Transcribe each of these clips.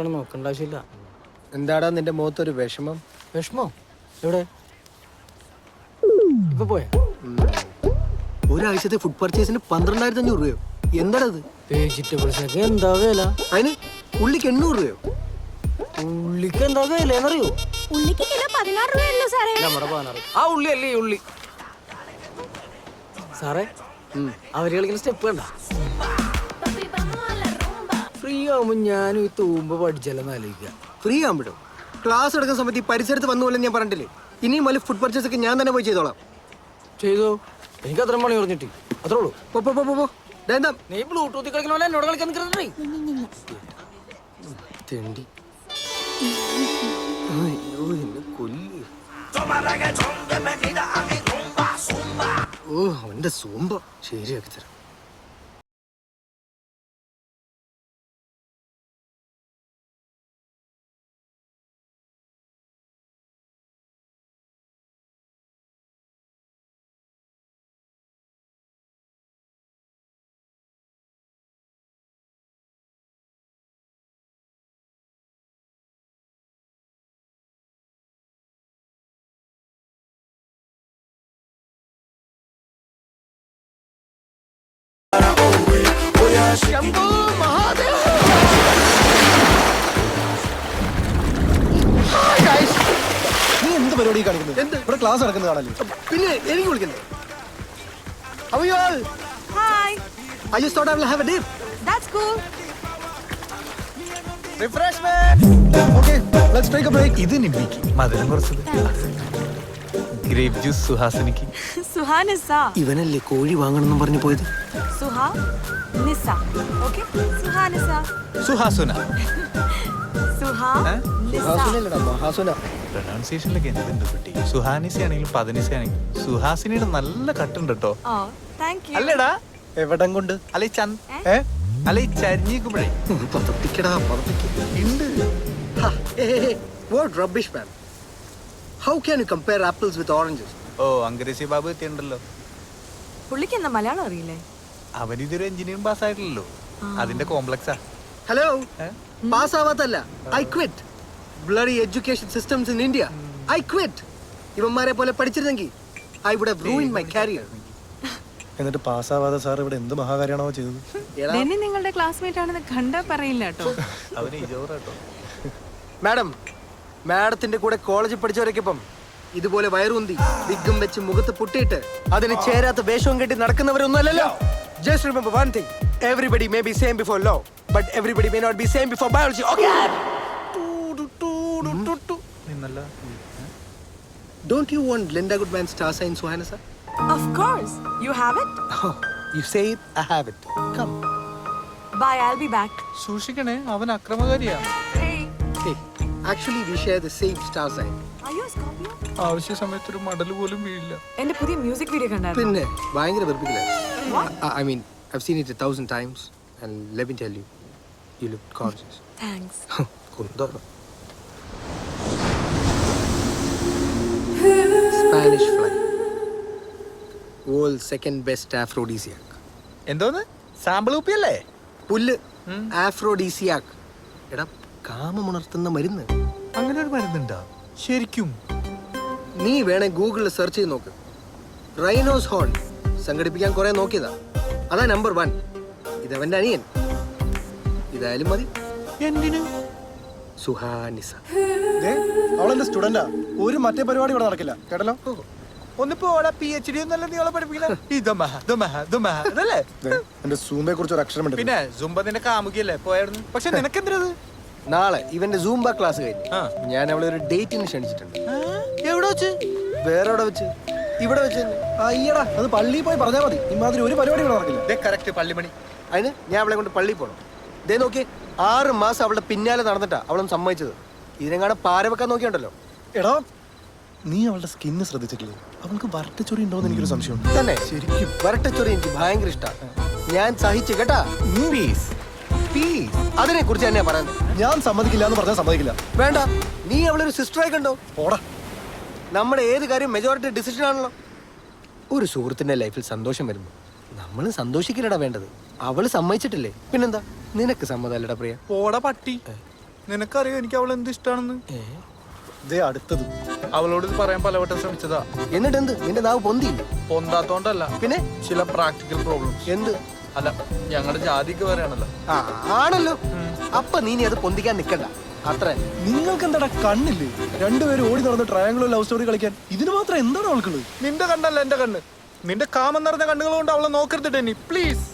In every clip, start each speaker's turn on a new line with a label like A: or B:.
A: എല്ലാം നോക്കണ്ട നോക്കേണ്ട ആവശ്യമില്ല.
B: എന്താടാ നിന്റെ മുഖത്തൊരു വിഷമം?
A: വിഷമോ? എവിടെ? ഇപ്പൊ പോയ?
B: ഒരാഴ്ചത്തെ ഫുഡ് പർച്ചേസിന് പന്ത്രണ്ടായിരത്തി അഞ്ഞൂറ് രൂപയോ? എന്താടാ ഇത്?
A: വെജിറ്റബിൾസൊക്കെ എന്താ വില?
B: അതിന് ഉള്ളിക്ക് എണ്ണൂറ് രൂപയോ?
A: ഉള്ളിക്ക് എന്താ വില എന്നറിയോ?
C: ഉള്ളിക്ക് കിലോ പതിനാറ് രൂപയല്ലോ സാറേ.
A: നമ്മുടെ പതിനാറ്. ആ ഉള്ളി അല്ലേ ഈ ഉള്ളി? സാറേ അവർ കളിക്കുന്ന സ്റ്റെപ്പ് കണ്ട? ഫ്രീ ആവുമ്പോ ഞാനും ഈ തൂമ്പ പഠിച്ചല്ലെന്ന് ആലോചിക്കാം
B: ഫ്രീ ആകുമ്പോഴും ക്ലാസ് എടുക്കുന്ന സമയത്ത് ഈ പരിസരത്ത് വന്നു പോലെ ഞാൻ പറഞ്ഞിട്ടില്ലേ? ഇനിയും വലിയ ഫുഡ് പർച്ചേസ് ഒക്കെ ഞാൻ തന്നെ പോയി ചെയ്തോളാം.
A: ചെയ്തോ? എനിക്ക് അത്ര മണി പറഞ്ഞിട്ട്. അത്രേ ഉള്ളൂ.
B: പോ, പോ, പോ, പോ, എന്താ?
A: നീ ബ്ലൂടൂത്ത് കളിക്കണ പോലെ എന്നോട് കളിക്കാൻ
B: തെണ്ടി. അയ്യോ എന്നെ കൊല്ലു. ഓ അവന്റെ സൂമ്പ. ശരിയാക്കി തരാം.
D: നീ എന്ത് പരിപാടി കാണിക്കുന്നത്?
B: എന്ത്?
D: ഇവിടെ ക്ലാസ് നടക്കുന്നത് കാണല്ലേ
B: പിന്നെ എനിക്ക് വിളിക്കണ്ടേ How are you all?
C: Hi
B: I just thought I will have a dip.
C: That's cool
D: okay let's take a break
E: ഇത് നിമ്മിക്ക് മധുരം കുറച്ചത്. Grape juice സുഹാസിനിക്ക്.
C: സുഹാനിസ
B: ഇവനല്ലേ കോഴി വാങ്ങണമെന്നും പറഞ്ഞു പോയത്?
C: സുഹാ നിസ ഓക്കേ? സുഹാനിസ
E: സുഹാസുന.
C: സുഹാ
E: പ്രൊനൗൺസിയേഷനിലൊക്കെ എന്തുണ്ട് കുട്ടി? സുഹാനിസ ആണെങ്കിലും പതിനിസ ആണെങ്കിലും സുഹാസിനിയുടെ നല്ല കട്ടുണ്ട് കേട്ടോ
C: ഓ താങ്ക് യു
E: അല്ലേടാ?
D: എവിടം കൊണ്ട്?
E: അല്ലെ ചന്ദ്
D: ഏ?
E: അല്ലെ ഈ ചരിഞ്ഞിക്കുമ്പോഴേ
B: പതപ്പിക്കടാ പതപ്പിക്ക
E: ഉണ്ട്.
B: Rubbish man how can you compare apples with oranges
E: oh അങ്കരേശി Babu എത്തിയുണ്ടല്ലോ
C: പുള്ളിക്ക് എന്താ മലയാളം അറിയില്ലേ?
E: അവൻ ഇതൊരു എഞ്ചിനീയറിംഗ് പാസ് ആയിട്ടില്ലല്ലോ. അതിന്റെ കോംപ്ലക്സാ
B: hello pass ആവാത്തല്ല. I quit bloody education systems in India I quit ഇവന്മാരെ പോലെ പഠിച്ചിരുന്നെങ്കിൽ I would have ruin my career
D: എന്നിട്ട് പാസ്സാവാതെ സാർ ഇവിടെ എന്ത് മഹാകാര്യമാണോ ചെയ്തത്?
C: ഡെന്നി നിങ്ങളുടെ ക്ലാസ്മേറ്റ് ആണെന്ന് കണ്ടാ പറയില്ല കേട്ടോ.
E: അവന്
B: മാഡം മാഡത്തിന്റെ കൂടെ കോളേജിൽ പഠിച്ചവരൊക്കെ ഇപ്പം ഇതുപോലെ വയറുന്തി വിഗ്ഗം വെച്ച് മുഖത്ത് പൊട്ടിയിട്ട് അതിന് ചേരാത്ത വേഷവും കെട്ടി നടക്കുന്നവരൊന്നും അല്ലല്ലോ. Just remember one thing everybody may be same before law but everybody may not be same before biology okay
E: നിന്നല്ല
B: don't you Linda Linda star sign, star sign Of sir
C: of course you have it
B: you say it I have it come
C: by be be back
E: സൂക്ഷിക്കണേ അവൻ അക്രമകാരിയാ.
B: Hey, actually we share the same star sign
E: ആവശ്യ സമയത്ത് ഒരു മടൽ പോലും വീഴില്ല.
C: എന്റെ പുതിയ മ്യൂസിക് വീഡിയോ കണ്ടായിരുന്നു?
B: പിന്നെ ഭയങ്കര വെറുപ്പിക്കലായിരുന്നു I mean I've seen it thousand times and let me tell you you look conscious
C: thanks
B: കുന്തോളം Spanish fly world second best aphrodisiac
E: എന്തോന്ന്? സാമ്പിൾ ഉപ്പിയല്ലേ
B: പുല്ല്. ആഫ്രോഡീസിയാക്ക് എടാ കാമമുണർത്തുന്ന മരുന്ന്.
E: അങ്ങനെ ഒരു മരുന്നുണ്ടോ? ശരിക്കും.
B: നീ വേണേ ഗൂഗിളിൽ സെർച്ച് ചെയ്ത് നോക്ക്. റൈനോസ് ഹോൺ സംഘടിപ്പിക്കാൻ കുറെ നോക്കിയതാ. അതാ നമ്പർ വൺ ഇതവന്റെ അനിയൻ. ഇതായാലും മതി.
E: എന്തിനു?
B: സുഹാനിസ.
D: അവളെന്റെ സ്റ്റുഡന്റാ ഒരു മറ്റേ പരിപാടി ഇവിടെ നടക്കില്ല. കേട്ടല്ലോ?
E: ഒന്നിപ്പോ ഓളെ പി എച്ച് ഡി ഒന്നല്ല നീ
D: എന്റെ സൂമ്പയെ കുറിച്ച് ഒരു
E: പിന്നെ നിന്റെ കാമുകിയല്ലേ? പോയായിരുന്നു പക്ഷെ നിനക്കെന്തരത്
B: നാളെ ഇവന്റെ സൂംബ ക്ലാസ് കഴിഞ്ഞു ഞാൻ അവളെ ഒരു ഡേറ്റിന് ക്ഷണിച്ചിട്ടുണ്ട്.
E: എവിടെ വെച്ച്?
B: വേറെ എവിടെ വെച്ച്? ഇവിടെ വെച്ച്
D: അയ്യടാ അത് പള്ളിയിൽ പോയി പറഞ്ഞാൽ മതി. ഇമാതിരി ഒരു പരിപാടി ഇവിടെ നടക്കില്ല.
E: കറക്റ്റ് പള്ളിമണി.
B: അതിന് ഞാൻ അവളെ കൊണ്ട് പള്ളിയിൽ പോകണം ദേ നോക്കി ആറ് മാസം അവളുടെ പിന്നാലെ നടന്നിട്ടാ അവളൊന്ന് സമ്മതിച്ചത്. ഇതിനെങ്ങാണ് പാര വെക്കാൻ നോക്കിയുണ്ടല്ലോ.
D: എടാ നീ അവളുടെ സ്കിന്ന് ശ്രദ്ധിച്ചിട്ടില്ലേ? അവൾക്ക് വരട്ടച്ചൊറി ഉണ്ടോ എന്ന് എനിക്കൊരു സംശയം
B: തന്നെ. ശരിക്കും. വരട്ടച്ചൊറി എനിക്ക് ഭയങ്കര ഇഷ്ടമാണ് ഞാൻ സഹിച്ചു കേട്ടാ?
E: പീസ് പീസ്
B: അതിനെ കുറിച്ച് തന്നെയാ പറയുന്നത്.
D: ഞാൻ സമ്മതിക്കില്ല എന്ന് പറഞ്ഞാൽ സമ്മതിക്കില്ല.
B: വേണ്ട. നീ അവളൊരു സിസ്റ്ററായി കണ്ടോ?
D: ഓടാ
B: നമ്മുടെ ഏത് കാര്യം മെജോറിറ്റി ഡിസിഷൻ ആണല്ലോ. ഒരു സുഹൃത്തിന്റെ ലൈഫിൽ സന്തോഷം വരുന്നു നമ്മൾ സന്തോഷിക്കില്ലടാ വേണ്ടത്. അവൾ സമ്മതിച്ചിട്ടില്ലേ? പിന്നെന്താ? നിനക്ക് സമ്മതമല്ലടാ പ്രിയ.
E: പോട പട്ടി. നിനക്കറിയോ എനിക്ക് അവൾ എന്ത് ഇഷ്ടാണെന്ന്?
D: ദേ അടുത്തത്.
E: അവളോട് ഇത് പറയാൻ പലവട്ടം ശ്രമിച്ചതാ.
B: എന്നിട്ട് എന്ത് നിന്റെ നാവ് പൊന്തി
E: പൊന്താത്തോണ്ടല്ല.
B: പിന്നെ?
E: ചില പ്രാക്ടിക്കൽ പ്രോബ്ലംസ്
B: എന്ത്?
E: അല്ല ഞങ്ങളുടെ ജാതിക്ക് പറയാണല്ലോ
B: ആ ആണല്ലോ. അപ്പൊ നീ ഇനി അത് പൊന്തിക്കാൻ നിക്കണ്ട. അത്ര.
D: നിങ്ങൾക്ക് എന്താടാ കണ്ണില്ലേ? രണ്ടുപേരും ഓടി നടന്ന് ട്രയാംഗിൾ ലവ് സ്റ്റോറി കളിക്കാൻ. ഇതിന് മാത്രം എന്താണ് അവൾക്കുള്ളത്?
E: നിന്റെ കണ്ണല്ല എന്റെ കണ്ണ്. നിന്റെ കാമം നിറഞ്ഞ കണ്ണുകൾ കൊണ്ട് അവളെ നോക്കരുത് ടെന്നി പ്ലീസ്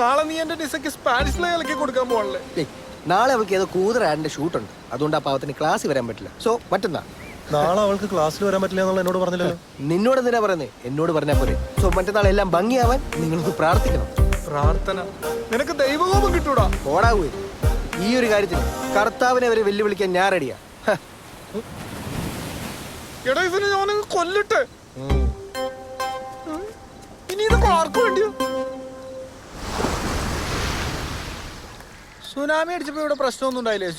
E: നാളെ നീ എന്റെ ഡിസക്ക് സ്പാനിഷ് ഇളക്കി കൊടുക്കാൻ പോകണല്ലേ
B: നാളെ അവൾക്ക് ഏതോ കൂതറ ആഡിന്റെ ഷൂട്ടുണ്ട് അതുകൊണ്ട് ആ പാവത്തിന് ക്ലാസ് വരാൻ പറ്റില്ല. സോ മറ്റന്നാ
D: നാളെ അവൾക്ക് ക്ലാസ്സിൽ വരാൻ പറ്റില്ല എന്നുള്ള എന്നോട് പറഞ്ഞില്ലല്ലോ.
B: നിന്നോട് എന്തിനാ പറയുന്നേ? എന്നോട് പറഞ്ഞാ പോരെ. സോ മറ്റന്നാൾ എല്ലാം ഭംഗിയാവാൻ നിങ്ങൾക്ക് പ്രാർത്ഥിക്കണം.
E: പ്രാർത്ഥന. നിനക്ക് ദൈവകോപം കിട്ടൂടാ.
B: ഓടാവൂ ഈ ഒരു കാര്യത്തിൽ കർത്താവിനെ അവരെ വെല്ലുവിളിക്കാൻ ഞാൻ റെഡിയാ ഹ,
E: എടാ ഇതിന് ഞാൻ കൊല്ലിട്ട്. ഇനി ഇത് ആർക്കു വേണ്ടിയോ? സുനാമി അടിച്ചപ്പോ ഇവിടെ പ്രശ്നമൊന്നും ഉണ്ടായില്ലേ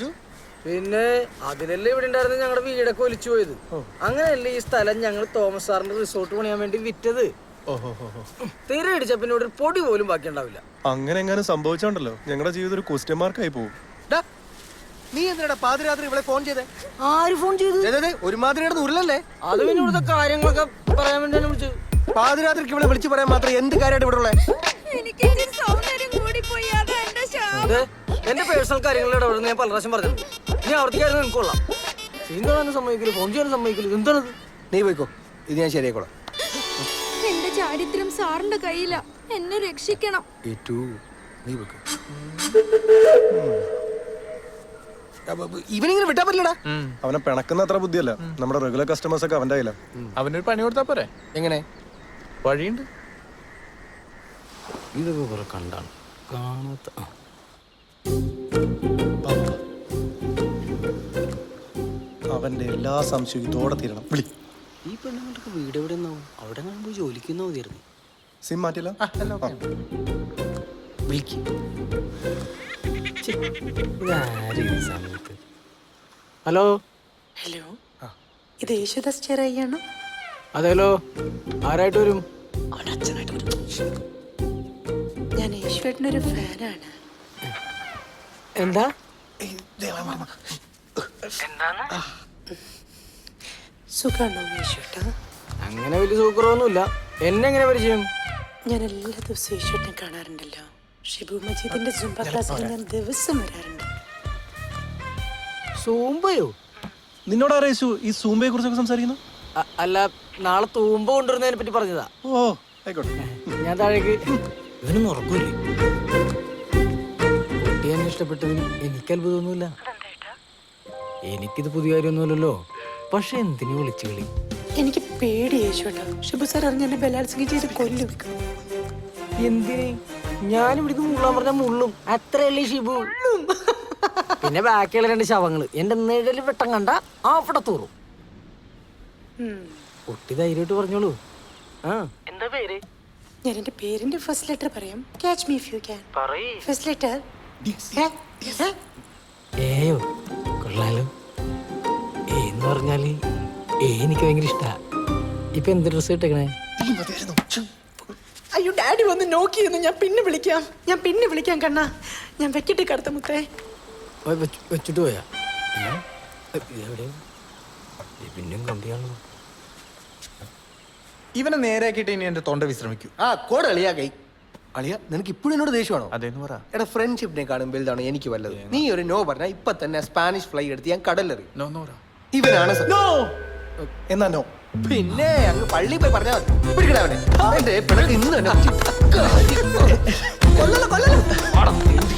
A: പിന്നെ അതിലല്ലേ ഇവിടെ ഉണ്ടായിരുന്ന ഞങ്ങളുടെ വീടൊക്കെ ഒലിച്ചു പോയത്. അങ്ങനെയല്ലേ ഈ സ്ഥലം ഞങ്ങൾ തോമസ് സാറിന്റെ റിസോർട്ട് പണിയാൻ വേണ്ടി വിറ്റത്. തീരെ അടിച്ച പിന്നെ ഇവിടെ ഒരു പൊടി പോലും ബാക്കി ഉണ്ടാവില്ല.
D: അങ്ങനെ എങ്ങനെ സംഭവിച്ചോണ്ടല്ലോ. ഞങ്ങളുടെ ജീവിതം ഒരു ക്വസ്റ്റ്യൻ മാർക്കായി പോകും
B: നീ എന്തിനാ പാതിരാത്രി ഇവിടെ ഫോൺ ചെയ്തേ?
A: ആര് ഫോൺ ചെയ്തു?
B: ഒരുമാതിരിയുടെ ഉരുളല്ലേ
A: അത് പിന്നെ ഇവിടുത്തെ കാര്യങ്ങളൊക്കെ പറയാൻ വേണ്ടി വിളിച്ചു
B: പാതിരാത്രിക്ക് ഇവിടെ വിളിച്ചു പറയാൻ മാത്രം എന്ത് കാര്യമായിട്ട് ഇവിടെ ഉള്ളേ?
C: എന്റെ
A: പേഴ്സണൽ കാര്യങ്ങളിൽ ഇടപെടുന്ന ഞാൻ പല പ്രാവശ്യം പറഞ്ഞിട്ടുണ്ട്. ഇനി ആവർത്തിക്കായിരുന്നു എനിക്ക് കൊള്ളാം. കാണാനും സമ്മതിക്കില്ല ഫോൺ ചെയ്യാനും സമ്മതിക്കില്ല എന്താണത്
B: നീ പോയിക്കോ ഇത് ഞാൻ ശരിയാക്കോളാം.
F: എന്റെ ചാരിത്രം സാറിന്റെ കയ്യില. എന്നെ രക്ഷിക്കണം.
B: ഏറ്റു നീ പോയിക്കോ. ഇവനിങ്ങനെ വിട്ടാ പറ്റില്ലടാ.
D: അവനെ പിണക്കുന്ന അത്ര ബുദ്ധിയല്ല. നമ്മുടെ റെഗുലർ കസ്റ്റമേഴ്സ് ഒക്കെ അവന്റെ കയ്യില.
E: അവനൊരു പണി കൊടുത്താ പോരെ?
B: എങ്ങനെ?
E: വഴിയുണ്ട്?
A: ഇതൊക്കെ കുറെ കണ്ടാണ്. കാണാത്ത
D: അവന്റെ എല്ലാ സംശയവും ഇതോടെ തീരണം. വിളി.
A: ഈ പെണ്ണുങ്ങൾക്ക് വീട് എവിടെ നിന്നാവും അവിടെ ഞാൻ പോയി ജോലിക്കുന്ന മതിയായിരുന്നു.
D: സിം മാറ്റില്ല
A: വിളിക്ക്. ഹലോ?
G: ഹലോ? ഇത് യേശുദാസ് ചെറിയാണോ?
A: അതെല്ലോ ആരായിട്ട് വരും?
G: അവന്റെ അച്ഛനായിട്ട് വരും. ഞാൻ യേശുവേട്ടനൊരു ഫാനാണ്.
A: എന്താ?
G: യേശുട്ട
A: അങ്ങനെ വലിയ സൂക്കറൊന്നുമില്ല എന്നെ എങ്ങനെ പരിചയം?
G: ഞാൻ എല്ലാ ദിവസവും യേശുട്ടിനെ കാണാറുണ്ടല്ലോ. ഷിബു മജീദിന്റെ ജുംബ ക്ലാസ്സിൽ ഞാൻ ദിവസം വരാറുണ്ട്.
A: സൂമ്പയോ
D: നിന്നോട് ആരേശു ഈ സൂമ്പയെ കുറിച്ചൊക്കെ സംസാരിക്കുന്നു?
A: അ- അല്ല നാളെ തൂമ്പ കൊണ്ടുവരുന്നതിനെ പറ്റി പറഞ്ഞതാ.
D: ഓ ആയിക്കോട്ടെ.
A: ഞാൻ താഴേക്ക്. ഇവനൊന്നും ഉറക്കൂല്ലേ? കുട്ടി എന്നെ ഇഷ്ടപ്പെട്ടതിൽ എനിക്ക് അത്ഭുതമൊന്നുമില്ല. എനിക്കിത് പുതിയ കാര്യമൊന്നുമില്ലല്ലോ. പക്ഷെ എന്തിനു വിളിച്ചു കളി
G: എനിക്ക് പേടി യേശുട്ടാ ഷിബു സാർ അറിഞ്ഞ എന്നെ ബലാത്സംഗം ചെയ്ത് കൊല്ലും.
A: എന്തിന്? ഞാൻ ഇവിടുന്ന് മുള്ളാൻ പറഞ്ഞ മുള്ളും. അത്രയല്ലേ ഷിബു? പിന്നെ ബാക്കിയുള്ള രണ്ട് ശവങ്ങൾ. എന്റെ നിഴൽ വെട്ടം കണ്ട ആ അവിടെ തൂറും കുട്ടി ധൈര്യമായിട്ട് പറഞ്ഞോളൂ. ആ. എന്താ പേര്?
G: ഞാൻ എന്റെ പേരിന്റെ ഫസ്റ്റ് ലെറ്റർ പറയാം. Catch me if you can first letter
A: ഏയോ. കൊള്ളാലോ ഏ എന്ന് പറഞ്ഞാൽ? ഏ എനിക്ക് ഭയങ്കര ഇഷ്ടാ. ഇപ്പൊ എന്ത് ഡ്രസ് ഇട്ടേക്കണേ?
G: അയ്യോ ഡാഡി വന്ന് നോക്കിയിരുന്നു ഞാൻ പിന്നെ വിളിക്കാം. ഞാൻ പിന്നെ വിളിക്കാം കണ്ണാ. ഞാൻ വെക്കിട്ട് കറുത്ത മുത്തേ.
A: വെച്ചിട്ട് പോയാ? പിന്നെയും കണ്ടിയാണല്ലോ
E: ഇവനെ നേരെയാക്കിയിട്ട് ഇനി എന്റെ തൊണ്ട വിശ്രമിക്കൂ.
B: ആ കോട് കളിയാ കൈ. അളിയ നിനക്ക് ഇപ്പോഴും എന്നോട് ദേഷ്യമാണോ
E: അതെന്ന് പറ.
B: എടാ ഫ്രണ്ട്ഷിപ്പിനെ കാണും വലുതാണ് എനിക്ക് വല്ലത്? നീ ഒരു നോ പറഞ്ഞാ ഇപ്പൊ തന്നെ സ്പാനിഷ് ഫ്ലൈ എടുത്ത് ഞാൻ കടലറി.
E: നോ നോ
B: ഇവനാണ്
D: നോ എന്നാ നോ
B: പിന്നെ അങ്ങ് പള്ളി പോയി പറഞ്ഞാ മതി. പിടിക്കടാ അവനെ. എന്റെ പിണക്ക് ഇന്ന് തന്നെ കൊല്ലല്ല കൊല്ലല്ല.